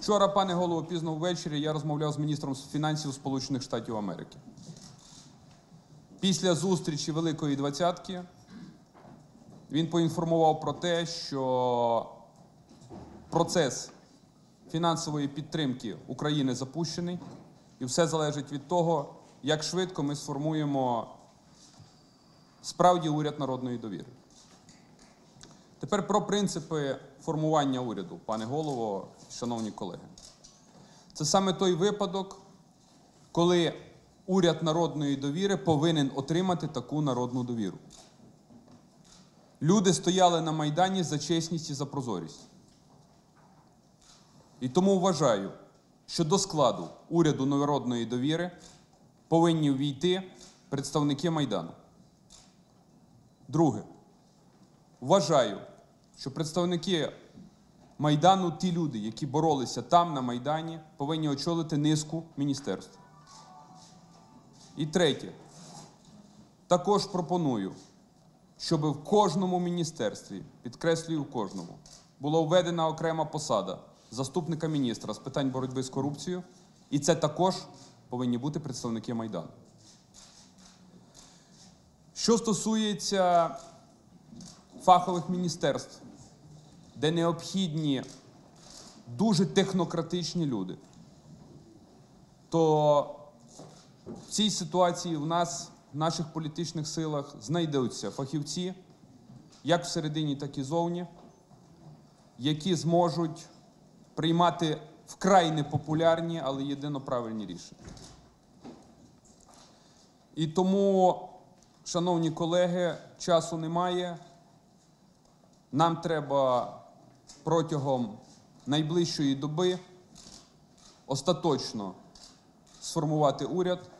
Вчора, пане голово, пізно ввечері я розмовляв з міністром фінансів Сполучених Штатів Америки. Після зустрічі Великої Двадцятки він поінформував про те, що процес фінансової підтримки України запущений, і все залежить від того, як швидко ми сформуємо справді уряд народної довіри. Тепер про принципи формування уряду, пане голово, шановні колеги. Це саме той випадок, коли уряд народної довіри повинен отримати таку народну довіру. Люди стояли на Майдані за чесність і за прозорість. І тому вважаю, що до складу уряду народної довіри повинні ввійти представники Майдану. Друге. Вважаю, що представники Майдану, ті люди, які боролися там, на Майдані, повинні очолити низку міністерств. І третє. Також пропоную, щоб в кожному міністерстві, підкреслюю в кожному, була введена окрема посада заступника міністра з питань боротьби з корупцією, і це також повинні бути представники Майдану. Що стосується фахових міністерств, де необхідні дуже технократичні люди, то в цій ситуації в нас, в наших політичних силах, знайдуться фахівці, як всередині, так і зовні, які зможуть приймати вкрай непопулярні, але єдино правильні рішення. І тому, шановні колеги, часу немає. Нам треба протягом найближчої доби остаточно сформувати уряд,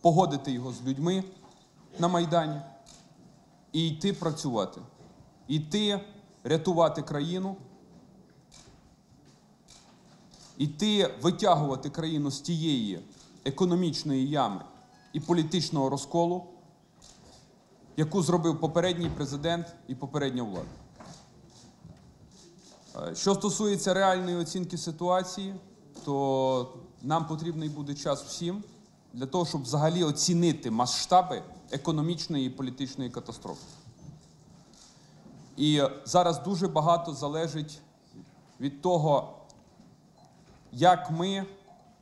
погодити його з людьми на Майдані і йти працювати, йти рятувати країну, йти витягувати країну з тієї економічної ями і політичного розколу, яку зробив попередній президент і попередня влада. Е, Що стосується реальної оцінки ситуації, то нам потрібний буде час всім для того, щоб взагалі оцінити масштаби економічної і політичної катастрофи. І зараз дуже багато залежить від того, як ми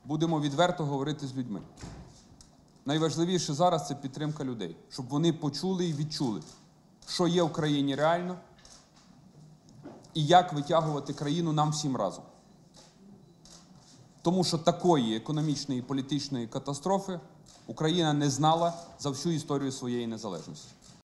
будемо відверто говорити з людьми. Найважливіше зараз це підтримка людей, щоб вони почули і відчули, що є в країні реально, і як витягувати країну нам всім разом. Тому що такої економічної і політичної катастрофи Україна не знала за всю історію своєї незалежності.